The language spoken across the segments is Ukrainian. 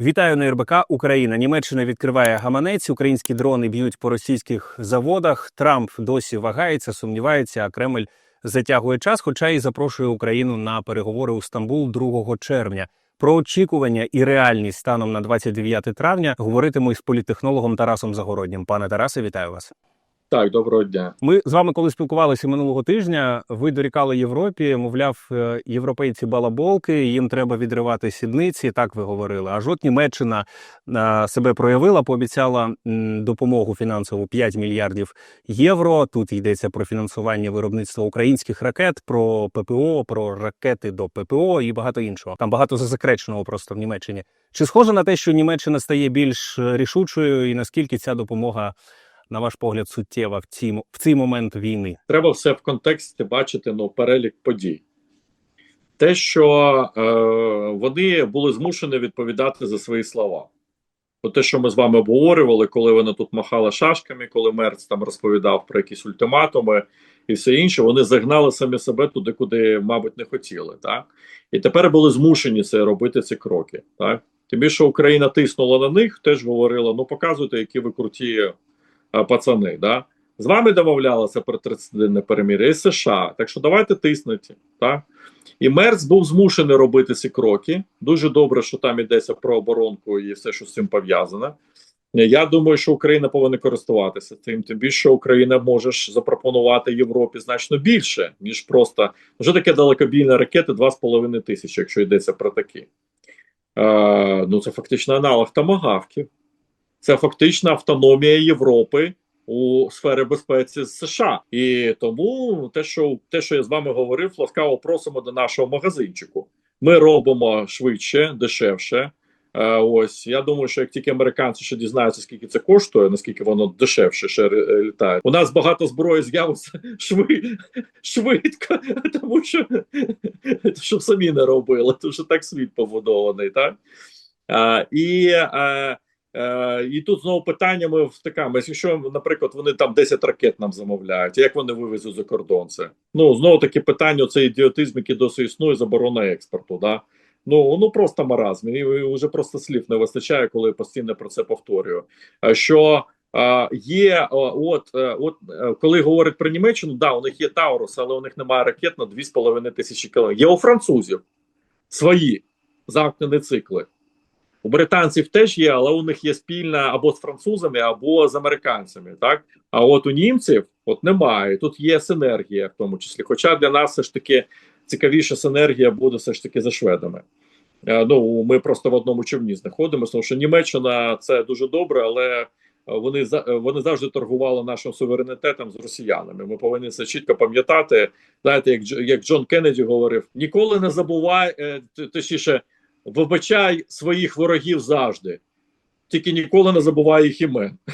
Вітаю на РБК Україна. Німеччина відкриває гаманець. Українські дрони б'ють по російських заводах. Трамп досі вагається, сумнівається. А Кремль затягує час, хоча і запрошує Україну на переговори у Стамбул 2 червня. Про очікування і реальність станом на 29 травня говоритиму із політтехнологом Тарасом Загороднім. Пане Тарасе, вітаю вас. Так, доброго дня. Ми з вами, коли спілкувалися минулого тижня, ви дорікали Європі, мовляв, е, європейці балаболки, їм треба відривати сідниці. Так ви говорили. Аж от Німеччина е, себе проявила, пообіцяла допомогу фінансову 5 мільярдів євро. Тут йдеться про фінансування виробництва українських ракет, про ППО, про ракети до ППО і багато іншого. Там багато засекреченого просто в Німеччині. Чи схоже на те, що Німеччина стає більш е, рішучою, і наскільки ця допомога? На ваш погляд, суттєва в цій, в цей момент війни? Треба все в контексті бачити ну, перелік подій. Те, що е, вони були змушені відповідати за свої слова. От те, що ми з вами обговорювали, коли вони тут махали шашками, коли Мерц там розповідав про якісь ультиматуми і все інше, вони загнали самі себе туди, куди, мабуть, не хотіли. Так? І тепер були змушені це робити ці кроки. Так? Тим більше Україна тиснула на них, теж говорила: ну показуйте, які ви круті пацани. Да? З вами домовлялися про 30-денне перемир'я і США. Так що давайте тиснути. Так? І Мерц був змушений робити ці кроки. Дуже добре, що там йдеться про оборонку і все, що з цим пов'язане. Я думаю, що Україна повинна користуватися цим. Тим більше що Україна може запропонувати Європі значно більше, ніж просто вже таке далекобійні ракети 2,5 тисячі, якщо йдеться про такі. Е, ну це фактично аналог тамагавків. Це фактично автономія Європи у сфері безпеці з США. І тому те, що те, що я з вами говорив, ласкаво просимо до нашого магазинчику. Ми робимо швидше, дешевше. Е, ось я думаю, що як тільки американці ще дізнаються, скільки це коштує, наскільки воно дешевше ще е, літає. У нас багато зброї з'явиться шви, швидко, тому що щоб самі не робили, тому що так світ побудований, так? А, і а, Е, і тут знову питання ми втикаємо. Якщо, наприклад, вони там 10 ракет нам замовляють, як вони вивезуть за кордон це? Ну знову таки питання: це ідіотизм, який досі існує, заборона експорту. Да? Ну ну просто маразм. І вже просто слів не вистачає, коли я постійно про це повторюю. Е, Що е, є, от, от коли говорять про Німеччину, да, у них є Таурус, але у них немає ракет на 2,5 тисячі кілометрів. Є у французів свої замкнені цикли. У британців теж є, але у них є спільна або з французами, або з американцями. Так а от у німців от немає. Тут є синергія, в тому числі. Хоча для нас все ж таки цікавіша синергія буде все ж таки за шведами. Е, ну ми просто в одному човні знаходимося, тому що Німеччина це дуже добре, але вони за вони завжди торгували нашим суверенітетом з росіянами. Ми повинні це чітко пам'ятати. Знаєте, як як Джон Кеннеді говорив: ніколи не забувай, е, точніше, вибачай своїх ворогів завжди, тільки ніколи не забувай їх імен.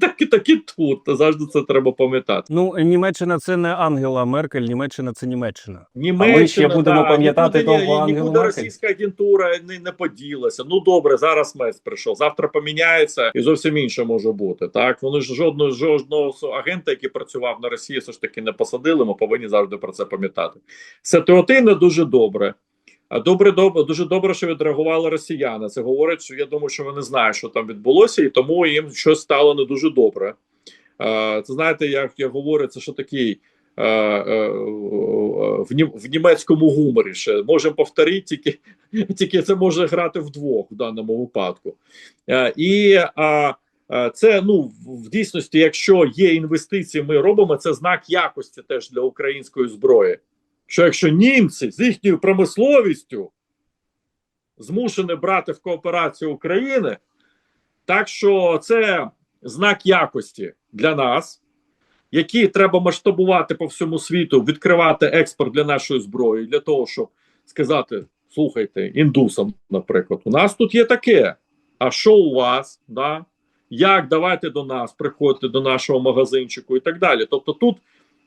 Так і так і тут. Завжди це треба пам'ятати. Ну, Німеччина це не Ангела Меркель, Німеччина це Німеччина. Німеччина, А ми ще будемо да, пам'ятати нікуди, ні- Ангелу нікуди російська агентура не, не поділася. Ну добре, зараз Мес прийшов. Завтра поміняється і зовсім інше може бути. Так вони ж жодного жодного агента, який працював на Росії, все ж таки не посадили. Ми повинні завжди про це пам'ятати. Ситуативно дуже добре. Добре, добре, дуже добре, що відреагували росіяни. Це говорить, що я думаю, що вони знають, що там відбулося, і тому їм щось стало не дуже добре. Це знаєте, як я говорю, це що такий в, німецькому гуморі ще можемо повторити, тільки, тільки це може грати вдвох в даному випадку. І це ну в дійсності, якщо є інвестиції, ми робимо це знак якості теж для української зброї. Що якщо німці з їхньою промисловістю змушені брати в кооперацію України, так що це знак якості для нас, який треба масштабувати по всьому світу, відкривати експорт для нашої зброї, для того, щоб сказати: слухайте, індусам, наприклад, у нас тут є таке. А що у вас? Да? Як давайте до нас, приходьте до нашого магазинчику і так далі. Тобто тут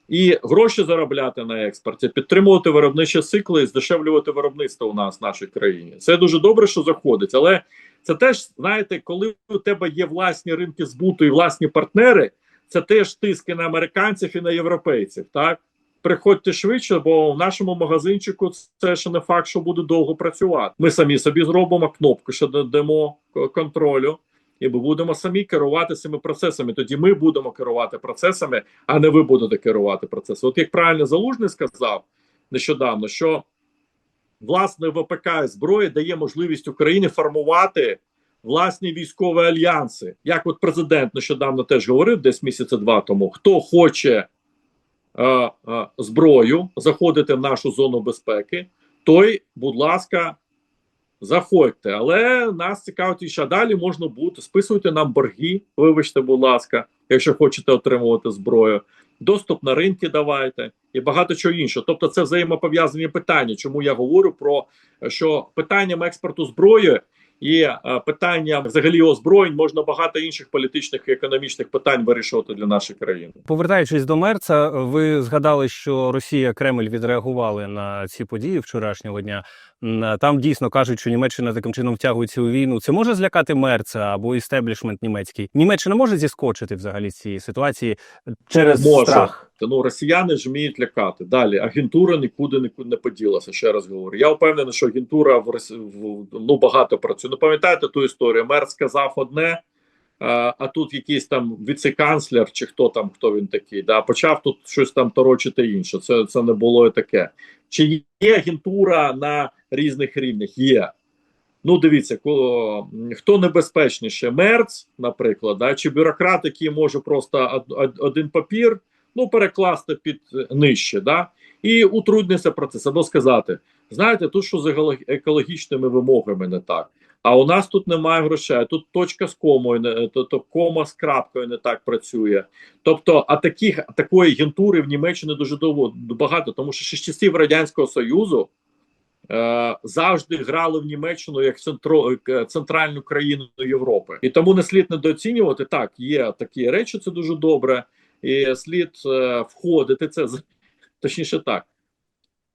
і гроші заробляти на експорті, підтримувати виробничі цикли здешевлювати виробництво у нас в нашій країні. Це дуже добре, що заходить, але це теж знаєте, коли у тебе є власні ринки збуту і власні партнери, це теж тиски на американців і на європейців. Так приходьте швидше, бо в нашому магазинчику це ще не факт, що буде довго працювати. Ми самі собі зробимо кнопку, що дамо контролю, і ми будемо самі керувати цими процесами. Тоді ми будемо керувати процесами, а не ви будете керувати процесами. От як правильно залужний сказав нещодавно, що власне ВПК і зброя дає можливість Україні формувати власні військові альянси. Як от президент нещодавно теж говорив, десь місяця два тому, хто хоче е, е, зброю заходити в нашу зону безпеки, той, будь ласка, заходьте. Але нас цікавить, що далі можна бути. Списуйте нам борги, вибачте, будь ласка, якщо хочете отримувати зброю. Доступ на ринки давайте і багато чого іншого. Тобто, це взаємопов'язані питання. Чому я говорю про що питанням експорту зброї і е, питанням взагалі озброєнь можна багато інших політичних і економічних питань вирішувати для нашої країни. Повертаючись до Мерца, ви згадали, що Росія Кремль відреагували на ці події вчорашнього дня. Там дійсно кажуть, що Німеччина таким чином втягується у війну. Це може злякати Мерца або істеблішмент німецький. Німеччина може зіскочити взагалі з цієї ситуації через Може. страх. Ну росіяни ж вміють лякати. Далі агентура нікуди нікуди не поділася. Ще раз говорю. Я впевнений, що агентура в, в ну багато працює. Ну пам'ятаєте ту історію? Мер сказав одне. А, тут якийсь там віце-канцлер, чи хто там, хто він такий, да, почав тут щось там торочити інше. Це це не було і таке. Чи є агентура на різних рівнях? Є. Ну, дивіться, ко- хто небезпечніше, мерц, наприклад, да, чи бюрократ, який може просто од- од- один папір ну, перекласти під е, нижче, да, і утрудниться процес, або сказати: знаєте, тут що з еколог- екологічними вимогами не так. А у нас тут немає грошей, тут точка з комою, не то, то кома з крапкою не так працює. Тобто, а таких такої агентури в Німеччині дуже довго багато, тому що ще з часів радянського союзу е, завжди грали в Німеччину як центро, е, центральну країну Європи, і тому не слід недооцінювати. Так, є такі речі, це дуже добре, і слід е, входити. Це точніше так.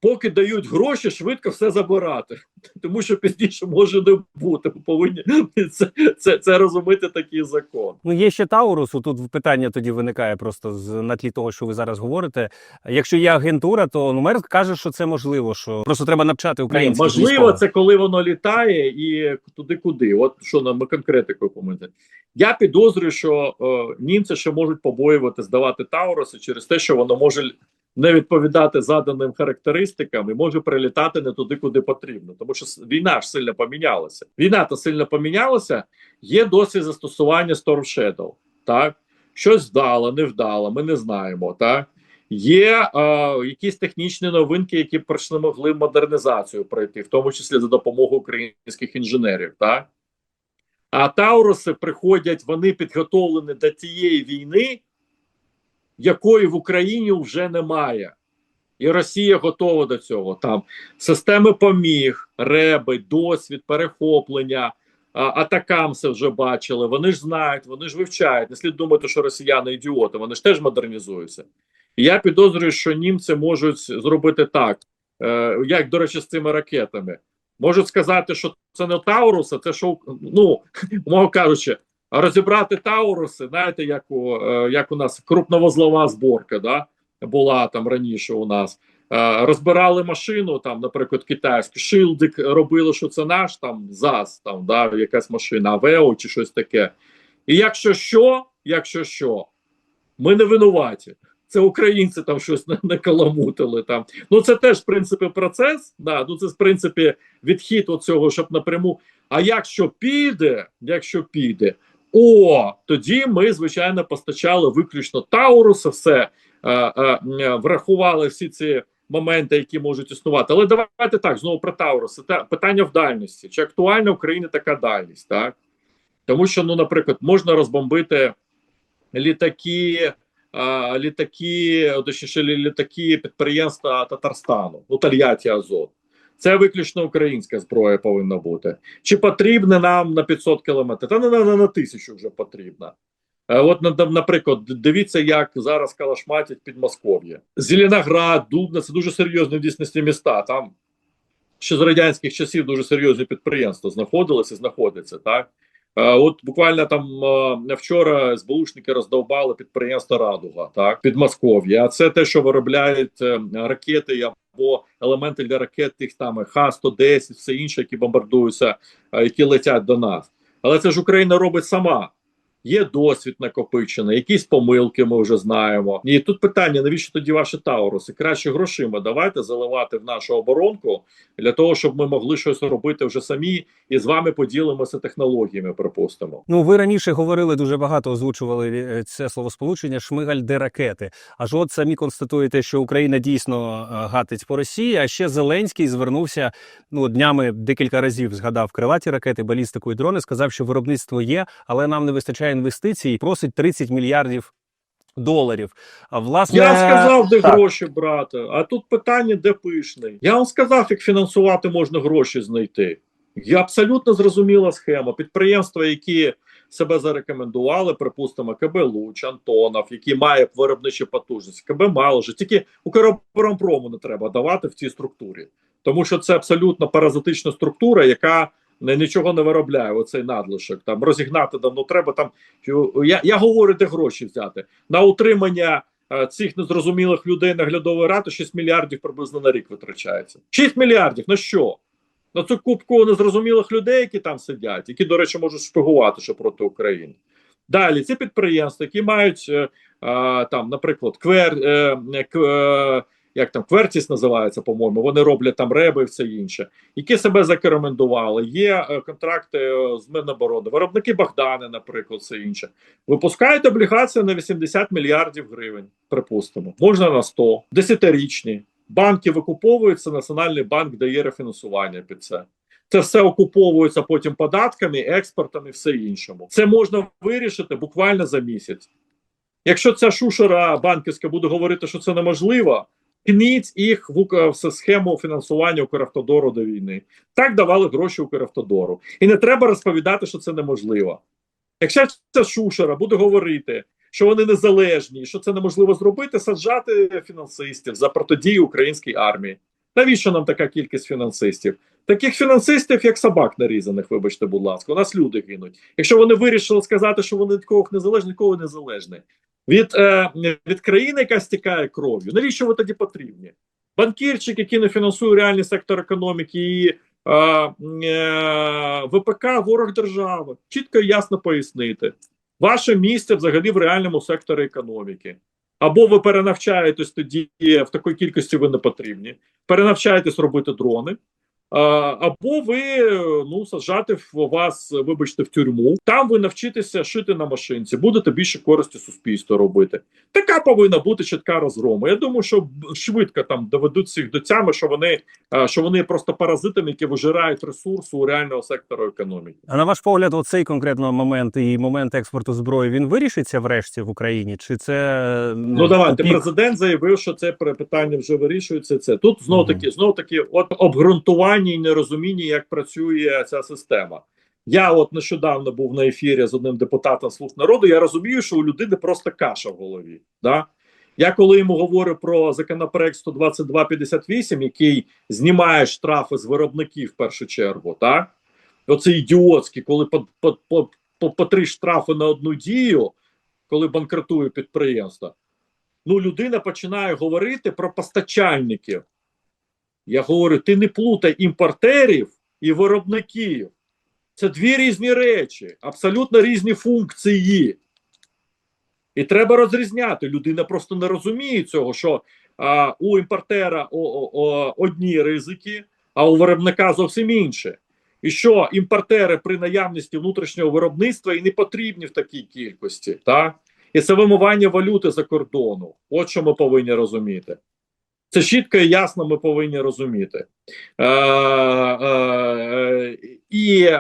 Поки дають гроші, швидко все забирати, тому що пізніше може не бути. Повинні це, це, це розуміти такий закон. Ну, є ще Таурус. Тут питання тоді виникає просто з на тлі того, що ви зараз говорите. Якщо є агентура, то ну Мерц каже, що це можливо, що просто треба навчати Ні, українських можливо, військових. це коли воно літає і туди куди. От що нам конкретикою помити. Я підозрюю, що е, німці ще можуть побоювати здавати Тауруси через те, що воно може не відповідати заданим характеристикам і може прилітати не туди, куди потрібно. Тому що війна ж сильно помінялася. Війна то сильно помінялася. Є досвід застосування Storm Shadow. Так, щось вдало, не вдало, ми не знаємо. Так. Є е, якісь технічні новинки, які пройшли могли модернізацію пройти, в тому числі за допомогою українських інженерів. Так? А Тауруси приходять, вони підготовлені до тієї війни, якої в Україні вже немає. І Росія готова до цього. Там системи поміг, реби, досвід, перехоплення, а, атакамси вже бачили. Вони ж знають, вони ж вивчають. Не слід думати, що росіяни ідіоти, вони ж теж модернізуються. І я підозрюю, що німці можуть зробити так, е, як, до речі, з цими ракетами. Можуть сказати, що це не Таурус, а це що, ну, умовно кажучи, розібрати Тауруси, знаєте, як у, е, як у нас крупновозлова зборка, да, була там раніше у нас. Е, розбирали машину, там, наприклад, китайську, шилдик робили, що це наш там ЗАЗ, там, да, якась машина, Авео чи щось таке. І якщо що, якщо що, ми не винуваті. Це українці там щось не, каламутили там. Ну це теж в принципі процес. Да, ну це в принципі відхід від цього, щоб напряму. А якщо піде, якщо піде, о, тоді ми звичайно постачали виключно Тауруса, все е, е, е, врахували всі ці моменти, які можуть існувати. Але давайте так знову про Тауруси. Та питання в дальності. Чи актуальна в Україні така дальність? Так тому що, ну, наприклад, можна розбомбити літаки. А, літаки, точніше, лі- літаки підприємства Татарстану, ну Тольятті Азот. Це виключно українська зброя повинна бути. Чи потрібна нам на 500 кілометрів? Та на, на, на тисячу вже потрібна. Е, От, на- на- наприклад, дивіться, як зараз калашматять під Москов'я. Зеленоград, Дубна це дуже серйозні в дійсності міста. Там ще з радянських часів дуже серйозні підприємства знаходилися, знаходяться. Так? Е, От буквально там е, вчора СБУшники роздовбали підприємство Радуга, так Підмосков'я. А це те, що виробляють ракети або елементи для ракет, тих там Х-110, все інше, які бомбардуються, які летять до нас. Але це ж Україна робить сама. Є досвід накопичений, якісь помилки ми вже знаємо. І тут питання: навіщо тоді ваші Тауруси? Краще грошима давайте заливати в нашу оборонку для того, щоб ми могли щось робити вже самі і з вами поділимося технологіями. Припустимо. Ну, ви раніше говорили дуже багато, озвучували е, це словосполучення шмигаль де ракети. Аж от самі констатуєте, що Україна дійсно е, гатить по Росії. А ще Зеленський звернувся ну днями декілька разів. Згадав крилаті ракети, балістику і дрони. Сказав, що виробництво є, але нам не вистачає інвестицій. Просить 30 мільярдів доларів. А власне Я сказав, де так. гроші брати. А тут питання, де пишний. Я вам сказав, як фінансувати можна гроші знайти. Є абсолютно зрозуміла схема. Підприємства, які себе зарекомендували, припустимо, КБ Луч, Антонов, які має виробничі потужності, КБ Малжи. Тільки Укроборонпрому не треба давати в цій структурі, тому що це абсолютно паразитична структура, яка нічого не виробляє. Оцей надлишок там розігнати давно треба. Там я, я говорю, де гроші взяти на утримання е, цих незрозумілих людей наглядової ради 6 мільярдів приблизно на рік витрачається. 6 мільярдів на що? На цю кубку незрозумілих людей, які там сидять, які, до речі, можуть шпигувати ще проти України. Далі ці підприємства, які мають е, е, там, наприклад, квер, е, е, як там Квертіс називається, по-моєму, вони роблять там реби і все інше, які себе закеремендували. Є е, контракти е, з Міноборони, виробники Богдани, наприклад, все інше. Випускають облігації на 80 мільярдів гривень, припустимо, можна на 100, десятирічні. Банки викуповуються, Національний банк дає рефінансування під це. Це все окуповується потім податками, експортом і все іншому. Це можна вирішити буквально за місяць. Якщо ця шушера банківська буде говорити, що це неможливо, кніть їх в, схему фінансування Укравтодору до війни. Так давали гроші Укравтодору. І не треба розповідати, що це неможливо. Якщо ця шушера буде говорити, що вони незалежні, що це неможливо зробити, саджати фінансистів за протидію українській армії. Навіщо нам така кількість фінансистів? Таких фінансистів, як собак нарізаних, вибачте, будь ласка, у нас люди гинуть. Якщо вони вирішили сказати, що вони від незалежні, від кого незалежні? Від, е, від країни, яка стікає кров'ю. Навіщо ви тоді потрібні? Банкірчик, який не фінансує реальний сектор економіки, і е, е, ВПК ворог держави. Чітко і ясно пояснити. Ваше місце взагалі в реальному секторі економіки. Або ви перенавчаєтесь тоді в такій кількості ви не потрібні, перенавчаєтесь робити дрони, або ви ну саджати в вас, вибачте, в тюрму. Там ви навчитеся шити на машинці, будете більше користі суспільству робити. Така повинна бути чітка розгрома. Я думаю, що швидко там доведуть всіх до тями, що вони що вони просто паразитами, які вижирають ресурсу у реального сектору економіки. А на ваш погляд, оцей конкретно момент і момент експорту зброї він вирішиться врешті в Україні? Чи це Ну давайте тупік? президент заявив, що це питання вже вирішується. Це тут знов таки, знов таки, от обґрунтування і нерозуміння, як працює ця система. Я от нещодавно був на ефірі з одним депутатом слуг народу. Я розумію, що у людини просто каша в голові. Да? Я коли йому говорю про законопроект 12258, який знімає штрафи з виробників в першу чергу, так? Оце ідіотський, коли по, по, по, по, по три штрафи на одну дію, коли банкротує підприємство ну людина починає говорити про постачальників. Я говорю: ти не плутай імпортерів і виробників. Це дві різні речі, абсолютно різні функції. І треба розрізняти. Людина просто не розуміє цього, що а, у імпортера о, о, о, одні ризики, а у виробника зовсім інші. І що імпортери при наявності внутрішнього виробництва і не потрібні в такій кількості. Так? І це вимивання валюти за кордону. От що ми повинні розуміти. Це чітко і ясно ми повинні розуміти. Е, е, е, і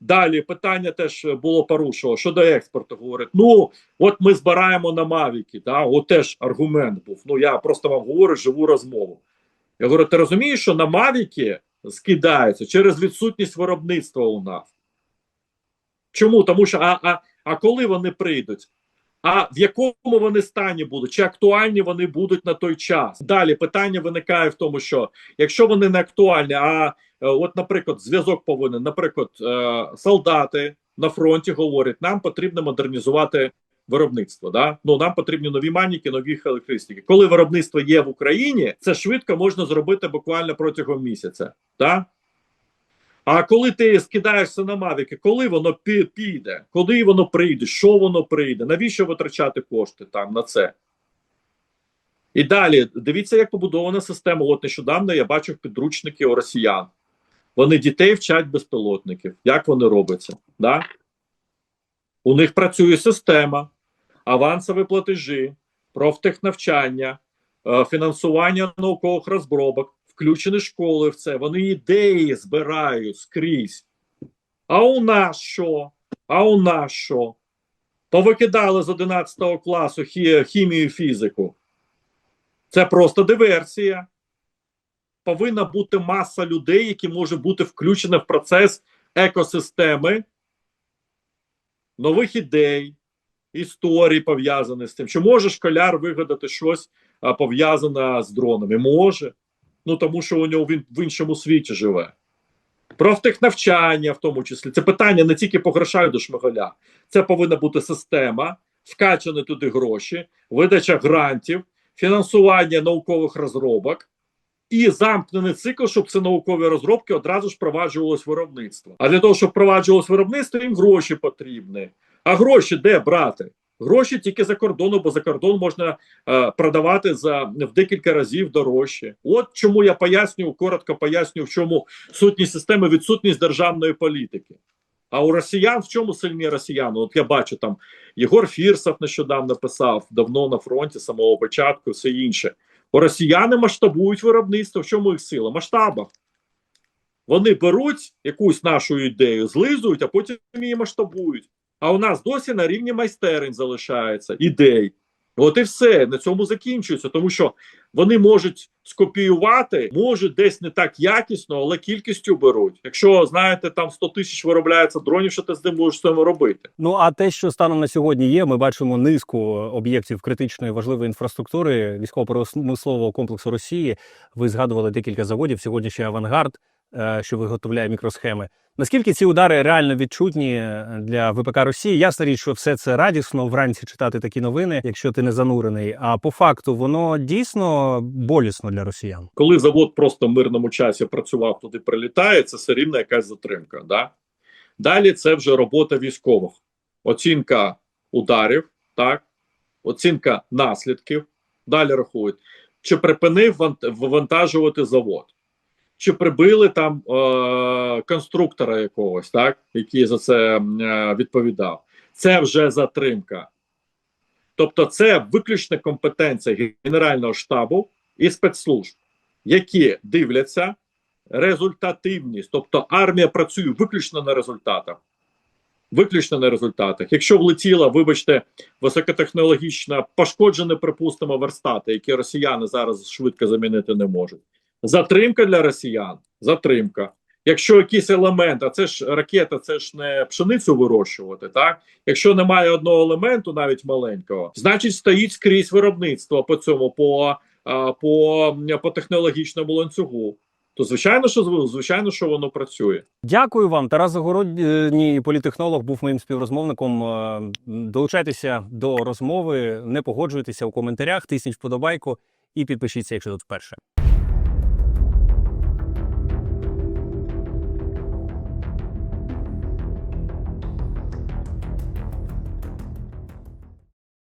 далі питання теж було порушено щодо експорту. Говорить: ну, от ми збираємо на Мавіки. Да? От теж аргумент був. Ну, я просто вам говорю живу розмову. Я говорю: ти розумієш, що на Мавіки скидаються через відсутність виробництва у нас? Чому? Тому що а, а, а коли вони прийдуть? А в якому вони стані будуть? Чи актуальні вони будуть на той час? Далі питання виникає в тому, що якщо вони не актуальні, а е, от, наприклад, зв'язок повинен, наприклад, е, солдати на фронті говорять, нам потрібно модернізувати виробництво. Да? Ну нам потрібні нові маніки, нові характеристики. Коли виробництво є в Україні, це швидко можна зробити буквально протягом місяця. Да? А коли ти скидаєшся на мавіки, коли воно піде, коли воно прийде, що воно прийде, навіщо витрачати кошти там на це? І далі дивіться, як побудована система. От нещодавно я бачив підручники у росіян. Вони дітей вчать безпілотників. Як вони робляться? Да? У них працює система, авансові платежі, профтехнавчання, е, фінансування наукових розробок, включені школи в це. Вони ідеї збирають скрізь. А у нас що? А у нас що? Повикидали з 11 класу хі- хімію і фізику. Це просто диверсія. Повинна бути маса людей, які можуть бути включені в процес екосистеми нових ідей, історій пов'язаних з тим. Чи може школяр вигадати щось пов'язане з дронами? Може. Ну тому що у нього він в іншому світі живе. Профтехнавчання, в тому числі. Це питання не тільки по грошах до шмигаля. Це повинна бути система, вкачані туди гроші, видача грантів, фінансування наукових розробок і замкнений цикл, щоб ці наукові розробки одразу ж впроваджувалось виробництво. А для того, щоб впроваджувалось виробництво, їм гроші потрібні. А гроші де брати? Гроші тільки за кордону, бо за кордон можна е, продавати за в декілька разів дорожче. От чому я пояснюю, коротко пояснюю, в чому сутність системи відсутність державної політики. А у росіян в чому сильні росіяни? От я бачу там Єгор Фірсов нещодавно писав, давно на фронті, самого початку, все інше. У росіяни масштабують виробництво. В чому їх сила? Масштабах. Вони беруть якусь нашу ідею, злизують, а потім її масштабують. А у нас досі на рівні майстерень залишається ідей. От і все на цьому закінчується, тому що вони можуть скопіювати, можуть десь не так якісно, але кількістю беруть. Якщо знаєте, там 100 тисяч виробляється дронів, що ти з ним можеш з робити? Ну а те, що станом на сьогодні є, ми бачимо низку об'єктів критичної важливої інфраструктури військово-промислового комплексу Росії. Ви згадували декілька заводів. Сьогодні ще авангард, що виготовляє мікросхеми. Наскільки ці удари реально відчутні е, для ВПК Росії? Ясна річ, що все це радісно вранці читати такі новини, якщо ти не занурений. А по факту воно дійсно болісно для росіян. Коли завод просто в мирному часі працював, туди прилітає, це все рівно якась затримка. Да? Далі це вже робота військових, оцінка ударів, так, оцінка наслідків. Далі рахують, чи припинив вант- вивантажувати завод, чи прибили там е- конструктора якогось, так, який за це е, відповідав. Це вже затримка. Тобто, це виключна компетенція Генерального штабу і спецслужб, які дивляться результативність. Тобто армія працює виключно на результатах. Виключно на результатах. Якщо влетіла, вибачте, високотехнологічна, пошкоджені, припустимо, верстати, які росіяни зараз швидко замінити не можуть. Затримка для росіян. Затримка. Якщо якийсь елемент, а це ж ракета, це ж не пшеницю вирощувати, так? Якщо немає одного елементу, навіть маленького, значить стоїть скрізь виробництво по цьому, по, по, по технологічному ланцюгу. То звичайно, що звичайно, що воно працює. Дякую вам. Тарас Загородній, політехнолог, був моїм співрозмовником. Е, Долучайтеся до розмови, не погоджуйтеся у коментарях, тисніть вподобайку і підпишіться, якщо тут вперше.